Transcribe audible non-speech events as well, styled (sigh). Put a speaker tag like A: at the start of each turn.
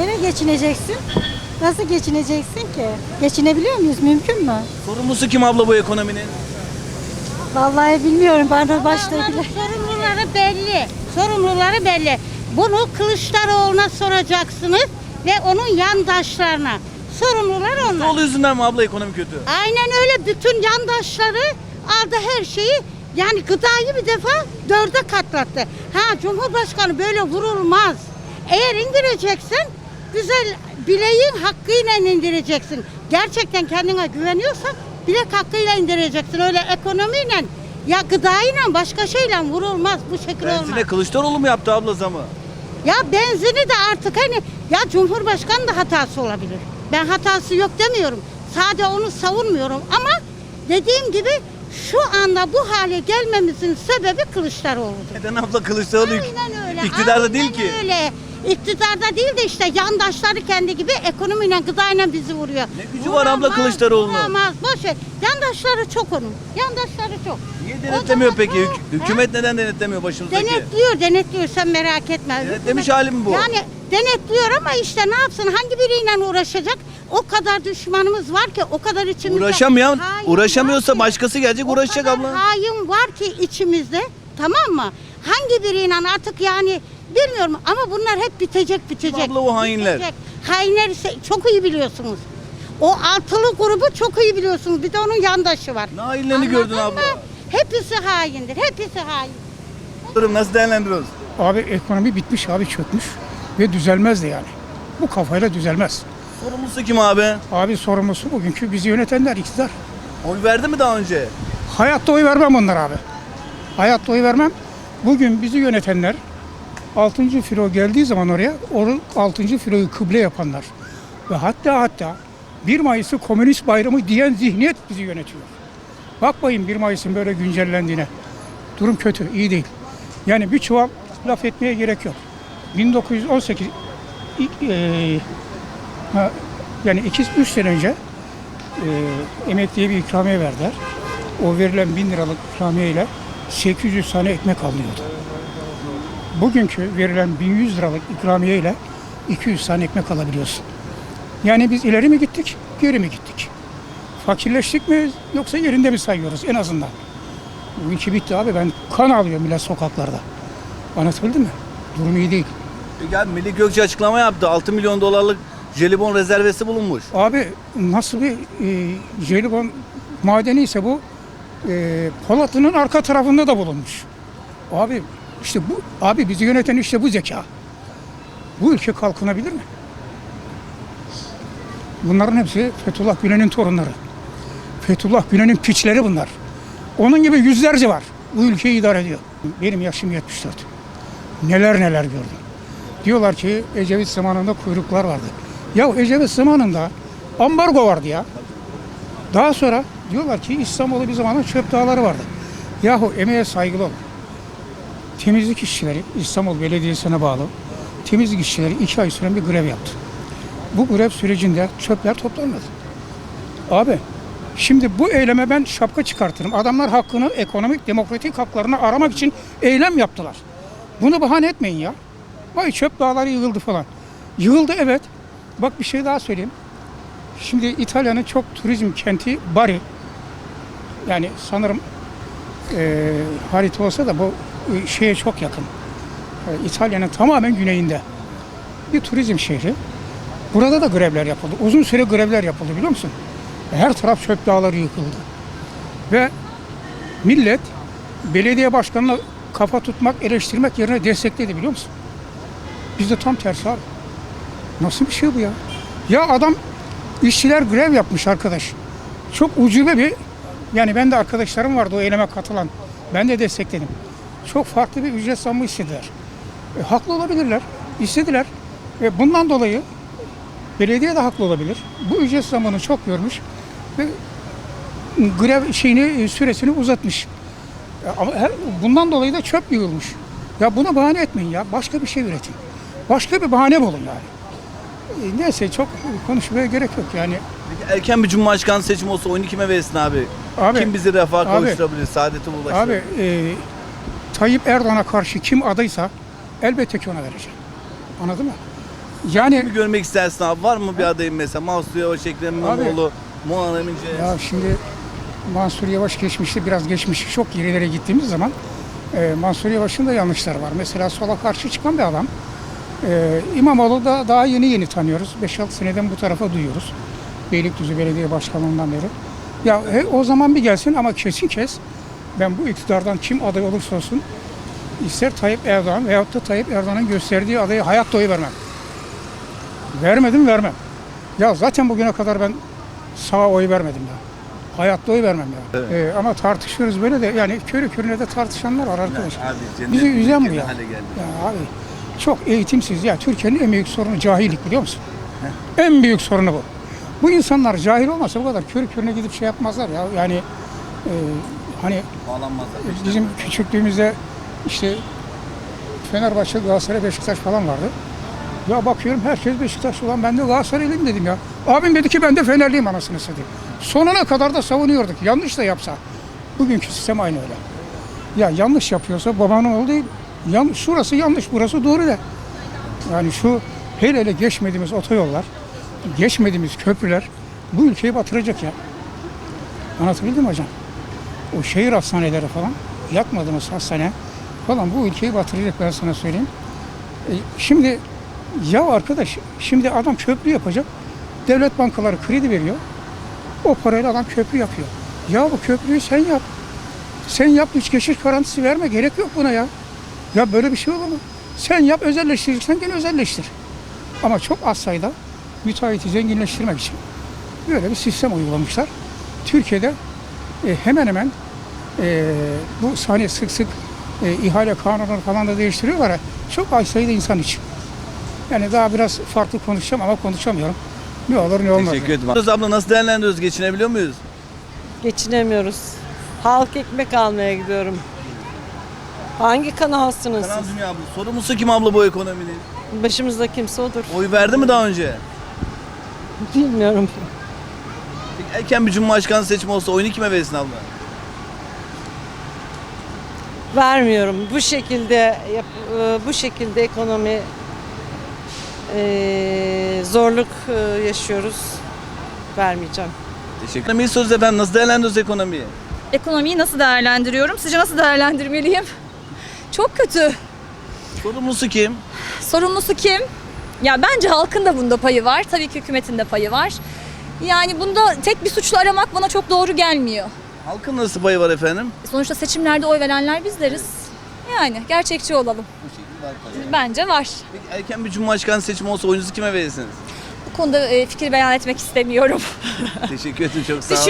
A: Nereye geçineceksin? Nasıl geçineceksin ki? Geçinebiliyor muyuz? Mümkün mü?
B: Sorumlusu kim abla bu ekonominin?
A: Vallahi bilmiyorum. Bana başta
C: Onların
A: bile.
C: sorumluları belli. Sorumluları belli. Bunu Kılıçdaroğlu'na soracaksınız ve onun yandaşlarına. Sorumlular onlar.
B: Yol yüzünden mi abla ekonomi kötü?
C: Aynen öyle bütün yandaşları aldı her şeyi. Yani gıdayı bir defa dörde katlattı. Ha Cumhurbaşkanı böyle vurulmaz. Eğer indireceksin güzel bileğin hakkıyla indireceksin. Gerçekten kendine güveniyorsan bilek hakkıyla indireceksin. Öyle ekonomiyle ya gıdayla başka şeyle vurulmaz. Bu şekilde olmaz.
B: Benzine Kılıçdaroğlu mu yaptı abla zamı?
C: Ya benzini de artık hani ya Cumhurbaşkanı da hatası olabilir. Ben hatası yok demiyorum. Sadece onu savunmuyorum ama dediğim gibi şu anda bu hale gelmemizin sebebi Kılıçdaroğlu'dur.
B: Neden abla Kılıçdaroğlu
C: Aynen öyle.
B: iktidarda
C: aynen
B: değil ki?
C: öyle. İktidarda değil de işte yandaşları kendi gibi ekonomiyle gıdayla bizi vuruyor.
B: Ne gücü var abla Kılıçdaroğlu'nun?
C: Vuramaz. Boş ver. Yandaşları çok onun. Yandaşları çok.
B: Niye
C: O
B: denetlemiyor
C: zaman-
B: peki? Hük-
C: Ha?
B: hükümet neden denetlemiyor başımızdaki?
C: Denetliyor, denetliyor sen merak etme.
B: Denetlemiş
C: Hükümet-
B: hali mi bu?
C: Yani denetliyor ama işte ne yapsın? Hangi biriyle uğraşacak? O kadar düşmanımız var ki, o kadar içimizde.
B: Uğraşamayan,
C: hain
B: uğraşamıyorsa
C: var ki,
B: başkası gelecek
C: o
B: uğraşacak
C: kadar
B: abla.
C: hain var ki içimizde, tamam mı? Hangi biriyle artık yani bilmiyorum ama bunlar hep bitecek, bitecek.
B: abla o hainler?
C: Bitecek. Hainler ise çok iyi biliyorsunuz. O altılı grubu çok iyi biliyorsunuz. Bir de onun yandaşı var.
B: Ne hainlerini gördün abla?
C: Hepsi haindir, hepsi hain.
B: Durum nasıl değerlendiriyoruz?
D: Abi ekonomi bitmiş abi çökmüş ve düzelmez de yani. Bu kafayla düzelmez.
B: Sorumlusu kim abi?
D: Abi sorumlusu bugünkü bizi yönetenler iktidar.
B: Oy verdi mi daha önce?
D: Hayatta oy vermem onlara abi. Hayatta oy vermem. Bugün bizi yönetenler 6. filo geldiği zaman oraya o 6. filoyu kıble yapanlar ve hatta hatta 1 Mayıs'ı komünist bayramı diyen zihniyet bizi yönetiyor. Bakmayın 1 Mayıs'ın böyle güncellendiğine. Durum kötü, iyi değil. Yani bir çuval laf etmeye gerek yok. 1918 ilk, eee, ha, yani 2-3 sene önce e, emekliye bir ikramiye verdiler. O verilen 1000 liralık ikramiye ile 800 tane ekmek alınıyordu. Bugünkü verilen 1100 liralık ikramiye ile 200 tane ekmek alabiliyorsun. Yani biz ileri mi gittik, geri mi gittik? Fakirleştik mi yoksa yerinde mi sayıyoruz en azından? Bugünkü bitti abi ben kan alıyorum bile sokaklarda. Anlatabildim mi? Durum iyi değil.
B: Peki abi Melih Gökçe açıklama yaptı. 6 milyon dolarlık jelibon rezervesi bulunmuş.
D: Abi nasıl bir e, jelibon madeni ise bu e, Polatlı'nın arka tarafında da bulunmuş. Abi işte bu abi bizi yöneten işte bu zeka. Bu ülke kalkınabilir mi? Bunların hepsi Fethullah Gülen'in torunları. Fethullah Gülen'in piçleri bunlar. Onun gibi yüzlerce var. Bu ülkeyi idare ediyor. Benim yaşım 74. Neler neler gördüm. Diyorlar ki Ecevit zamanında kuyruklar vardı. Ya Ecevit zamanında ambargo vardı ya. Daha sonra diyorlar ki İstanbul'da bir zamanın çöp dağları vardı. Yahu emeğe saygılı ol. Temizlik işçileri İstanbul Belediyesi'ne bağlı temizlik işçileri iki ay süren bir grev yaptı. Bu grev sürecinde çöpler toplanmadı. Abi şimdi bu eyleme ben şapka çıkartırım. Adamlar hakkını, ekonomik, demokratik haklarını aramak için eylem yaptılar. Bunu bahane etmeyin ya. Vay çöp dağları yığıldı falan. Yığıldı evet. Bak bir şey daha söyleyeyim. Şimdi İtalya'nın çok turizm kenti Bari. Yani sanırım e, harita olsa da bu şeye çok yakın. E, İtalya'nın tamamen güneyinde. Bir turizm şehri. Burada da grevler yapıldı. Uzun süre grevler yapıldı biliyor musun? Her taraf çöp dağları yıkıldı. Ve millet belediye başkanına kafa tutmak, eleştirmek yerine destekledi biliyor musun? Bizde tam tersi abi. Nasıl bir şey bu ya? Ya adam işçiler grev yapmış arkadaş. Çok ucube bir yani ben de arkadaşlarım vardı o eyleme katılan. Ben de destekledim. Çok farklı bir ücret zammı istediler. E, haklı olabilirler. istediler. Ve bundan dolayı belediye de haklı olabilir. Bu ücret zammını çok görmüş ve grev şeyini e, süresini uzatmış. E, Ama her, bundan dolayı da çöp yığılmış. Ya buna bahane etmeyin ya. Başka bir şey üretin. Başka bir bahane bulun yani. E, Neyse çok konuşmaya gerek yok yani.
B: Peki erken bir cumhurbaşkanı seçimi olsa oyunu kime verirsin abi?
D: Abi,
B: Kim bizi refaha
D: abi,
B: kavuşturabilir, saadete ulaştırır?
D: Abi e, Tayyip Erdoğan'a karşı kim adaysa elbette ki ona vereceğim. Anladın mı? Yani
B: Kimi görmek istersin abi? Var mı bir adayın mesela? Mansur Yavaş, Ekrem İmamoğlu, Muharrem İnce.
D: ya şimdi Mansur Yavaş geçmişte biraz geçmiş çok gerilere gittiğimiz zaman e, Mansur Yavaş'ın da yanlışları var. Mesela sola karşı çıkan bir adam. E, İmamoğlu da daha yeni yeni tanıyoruz. 5-6 seneden bu tarafa duyuyoruz. Beylikdüzü Belediye Başkanlığından beri. Ya he, o zaman bir gelsin ama kesin kes ben bu iktidardan kim aday olursa olsun ister Tayyip Erdoğan veyahut da Tayyip Erdoğan'ın gösterdiği adaya hayatta oy vermem. Vermedim vermem. Ya zaten bugüne kadar ben sağa oy vermedim ya. Hayatta oy vermem ya.
B: Evet.
D: Ee, ama tartışıyoruz böyle de yani körü körüne de tartışanlar var arkadaş.
B: Abi
D: Bizi üzen bu ya.
B: ne hale geldi.
D: Ya abi çok eğitimsiz ya. Türkiye'nin en büyük sorunu cahillik biliyor musun? En büyük sorunu bu. Bu insanlar cahil olmasa bu kadar körü körüne gidip şey yapmazlar ya. Yani e, hani
B: Bağlanmazlar.
D: bizim küçüklüğümüzde işte Fenerbahçe, Galatasaray, Beşiktaş falan vardı. Ya bakıyorum herkes Beşiktaş olan ben de Galatasaraylıyım dedim ya. Abim dedi ki ben de Fenerliyim anasını satayım. Sonuna kadar da savunuyorduk. Yanlış da yapsa. Bugünkü sistem aynı öyle. Ya yanlış yapıyorsa babanın oğlu değil. Yan, şurası yanlış, burası doğru da. Yani şu hele hele geçmediğimiz otoyollar, geçmediğimiz köprüler bu ülkeyi batıracak ya. Anlatabildim mi hocam? O şehir hastaneleri falan, yatmadığımız hastane falan bu ülkeyi batıracak ben sana söyleyeyim. E, şimdi ya arkadaş, şimdi adam köprü yapacak. Devlet bankaları kredi veriyor. O parayla adam köprü yapıyor. Ya bu köprüyü sen yap. Sen yap hiç geçiş garantisi verme. Gerek yok buna ya. Ya böyle bir şey olur mu? Sen yap özelleştirirsen gene özelleştir. Ama çok az sayıda müteahhiti zenginleştirmek için böyle bir sistem uygulamışlar. Türkiye'de e, hemen hemen e, bu sahne sık sık e, ihale kanunları falan da değiştiriyorlar ya, çok az sayıda insan için. Yani daha biraz farklı konuşacağım ama konuşamıyorum. Ne olur ne olmaz.
B: Teşekkür ederim. Abla nasıl değerlendiriyoruz? Geçinebiliyor muyuz?
E: Geçinemiyoruz. Halk ekmek almaya gidiyorum. Hangi kanalsınız
B: Kanal
E: siz?
B: Dünya abla. Sorumlusu kim abla bu ekonominin?
E: Başımızda kimse odur.
B: Oy verdi mi daha önce?
E: Bilmiyorum.
B: Erken bir cumhurbaşkanı seçimi olsa oyunu kime verirsin abla?
E: Vermiyorum. Bu şekilde yap- e, bu şekilde ekonomi e, zorluk e, yaşıyoruz. Vermeyeceğim.
B: Teşekkür ederim. Söz efendim. Nasıl değerlendiriyoruz ekonomiyi?
F: Ekonomiyi nasıl değerlendiriyorum? Sizce nasıl değerlendirmeliyim? (laughs) Çok kötü.
B: Sorumlusu kim?
F: Sorumlusu kim? Ya bence halkın da bunda payı var. Tabii ki hükümetin de payı var. Yani bunda tek bir suçlu aramak bana çok doğru gelmiyor.
B: Halkın nasıl payı var efendim?
F: Sonuçta seçimlerde oy verenler bizleriz. Yani gerçekçi olalım. Bence var.
B: Peki erken bir cumhurbaşkanı seçimi olsa oyunuzu kime verirsiniz?
F: Bu konuda e, fikir beyan etmek istemiyorum. (laughs)
B: Teşekkür ederim çok sağ olun.